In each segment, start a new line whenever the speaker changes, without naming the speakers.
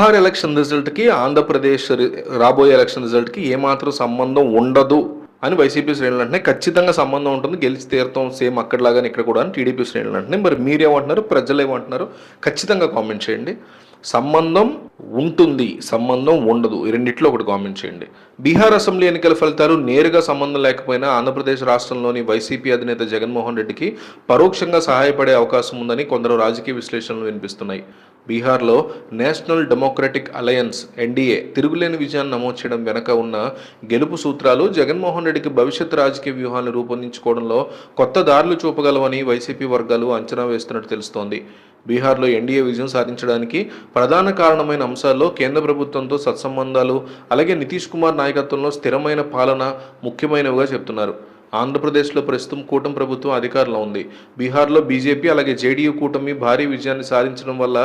Bihar election రిజల్ట్కి Andhra Pradesh రాబోయే election రిజల్ట్కి ఏమాత్రం సంబంధం ఉండదు అని వైసీపీ శ్రేణులు అంటే ఖచ్చితంగా సంబంధం ఉంటుంది. గెలిచి తీరుతాం సేమ్ అక్కడలాగానే ఇక్కడ కూడా అని టీడీపీ శ్రేణులు అంటే మరి మీరేమంటున్నారు? ప్రజలు ఏమంటున్నారు? ఖచ్చితంగా కామెంట్ చేయండి. సంబంధం ఉంటుంది. సంబంధం ఉండదు. రెండిట్లో ఒకటి కామెంట్ చేయండి. బీహార్ అసెంబ్లీ ఎన్నికల ఫలితాలు నేరుగా సంబంధం లేకపోయినా ఆంధ్రప్రదేశ్ రాష్ట్రంలోని వైసీపీ అధినేత జగన్మోహన్ రెడ్డికి పరోక్షంగా సహాయపడే అవకాశం ఉందని కొందరు రాజకీయ విశ్లేషణలు వినిపిస్తున్నాయి. బీహార్లో నేషనల్ డెమోక్రటిక్ అలయన్స్ ఎన్డీఏ తిరుగులేని విజయాన్ని నమోదు చేయడం వెనక ఉన్న గెలుపు సూత్రాలు జగన్మోహన్ రెడ్డికి భవిష్యత్ రాజకీయ వ్యూహాలను రూపొందించుకోవడంలో కొత్త దారులు చూపగలవని వైసీపీ వర్గాలు అంచనా వేస్తున్నట్టు తెలుస్తోంది. బీహార్లో ఎన్డీఏ విజయం సాధించడానికి ప్రధాన కారణమైన అంశాల్లో కేంద్ర ప్రభుత్వంతో సత్సంబంధాలు అలాగే నితీష్ కుమార్ నాయకత్వంలో స్థిరమైన పాలన ముఖ్యమైనవిగా చెప్తున్నారు. ఆంధ్రప్రదేశ్లో ప్రస్తుతం కూటమి ప్రభుత్వం అధికారంలో ఉంది. బీహార్లో బీజేపీ అలాగే జేడీయూ కూటమి భారీ విజయాన్ని సాధించడం వల్ల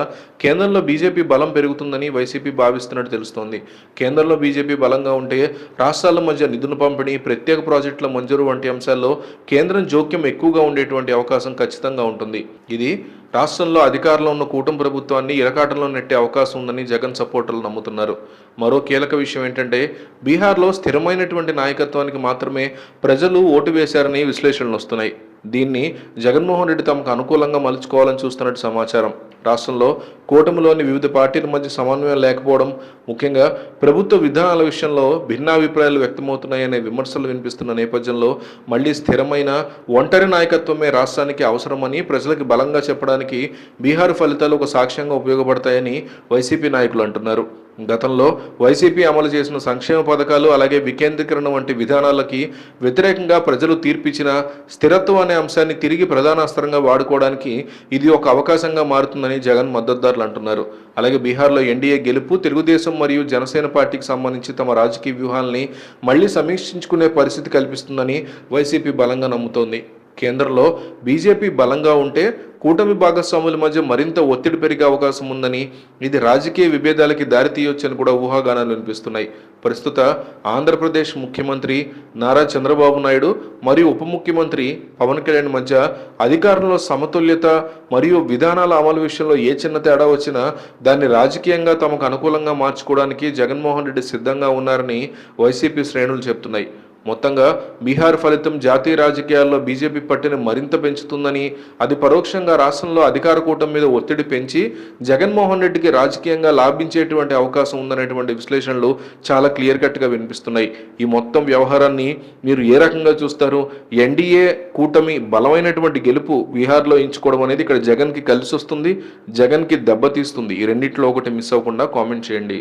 కేంద్రంలో బీజేపీ బలం పెరుగుతుందని వైసీపీ భావిస్తున్నట్టు తెలుస్తోంది. కేంద్రంలో బీజేపీ బలంగా ఉంటే రాష్ట్రాల మధ్య నిధుల పంపిణీ ప్రత్యేక ప్రాజెక్టుల మంజూరు వంటి అంశాల్లో కేంద్రం జోక్యం ఎక్కువగా ఉండేటువంటి అవకాశం ఖచ్చితంగా ఉంటుంది. ఇది రాష్ట్రంలో అధికారంలో ఉన్న కూటమి ప్రభుత్వాన్ని ఇరకాటంలో నెట్టే అవకాశం ఉందని జగన్ సపోర్టర్లు నమ్ముతున్నారు. మరో కీలక విషయం ఏంటంటే బీహార్లో స్థిరమైనటువంటి నాయకత్వానికి మాత్రమే ప్రజలు ఓటు వేశారని విశ్లేషణలు వస్తున్నాయి. దీన్ని జగన్మోహన్ రెడ్డి తమకు అనుకూలంగా మలుచుకోవాలని చూస్తున్నట్టు సమాచారం. రాష్ట్రంలో కూటమిలోని వివిధ పార్టీల మధ్య సమన్వయం లేకపోవడం ముఖ్యంగా ప్రభుత్వ విధానాల విషయంలో భిన్నాభిప్రాయాలు వ్యక్తమవుతున్నాయనే విమర్శలు వినిపిస్తున్న నేపథ్యంలో మళ్ళీ స్థిరమైన ఒంటరి నాయకత్వమే రాష్ట్రానికి అవసరమని ప్రజలకు బలంగా చెప్పడానికి బీహార్ ఫలితాలు ఒక సాక్ష్యంగా ఉపయోగపడతాయని వైసీపీ నాయకులు అంటున్నారు. గతంలో వైసీపీ అమలు చేసిన సంక్షేమ పథకాలు అలాగే వికేంద్రీకరణ వంటి విధానాలకి వ్యతిరేకంగా ప్రజలు తీర్పిచ్చిన స్థిరత్వం అనే అంశాన్ని తిరిగి ప్రధానాస్త్రంగా వాడుకోవడానికి ఇది ఒక అవకాశంగా మారుతుందని జగన్ మద్దతుదారులు అంటున్నారు. అలాగే బీహార్లో ఎన్డీఏ గెలుపు తెలుగుదేశం మరియు జనసేన పార్టీకి సంబంధించి తమ రాజకీయ వ్యూహాల్ని మళ్ళీ సమీక్షించుకునే పరిస్థితి కల్పిస్తుందని వైసీపీ బలంగా నమ్ముతోంది. కేంద్రంలో బీజేపీ బలంగా ఉంటే కూటమి భాగస్వాముల మధ్య మరింత ఒత్తిడి పెరిగే అవకాశం ఉందని ఇది రాజకీయ విభేదాలకి దారితీయొచ్చని కూడా ఊహాగానాలు వినిపిస్తున్నాయి. ప్రస్తుత ఆంధ్రప్రదేశ్ ముఖ్యమంత్రి నారా చంద్రబాబు నాయుడు మరియు ఉప ముఖ్యమంత్రి పవన్ కళ్యాణ్ మధ్య అధికారంలో సమతుల్యత మరియు విధానాల అమలు విషయంలో ఏ చిన్న తేడా వచ్చినా దాన్ని రాజకీయంగా తమకు అనుకూలంగా మార్చుకోవడానికి జగన్మోహన్ రెడ్డి సిద్ధంగా ఉన్నారని వైసీపీ శ్రేణులు చెప్తున్నాయి. మొత్తంగా బీహార్ ఫలితం జాతీయ రాజకీయాల్లో బీజేపీ పట్టిని మరింత పెంచుతుందని అది పరోక్షంగా రాష్ట్రంలో అధికార కూటమి మీద ఒత్తిడి పెంచి జగన్మోహన్ రెడ్డికి రాజకీయంగా లాభించేటువంటి అవకాశం ఉందనేటువంటి విశ్లేషణలు చాలా క్లియర్ కట్గా వినిపిస్తున్నాయి. ఈ మొత్తం వ్యవహారాన్ని మీరు ఏ రకంగా చూస్తారు? ఎన్డీఏ కూటమి బలమైనటువంటి గెలుపు బీహార్లో ఎంచుకోవడం అనేది ఇక్కడ జగన్కి కలిసి వస్తుంది జగన్కి దెబ్బతీస్తుంది. ఈ రెండింటిలో ఒకటి మిస్ అవ్వకుండా కామెంట్ చేయండి.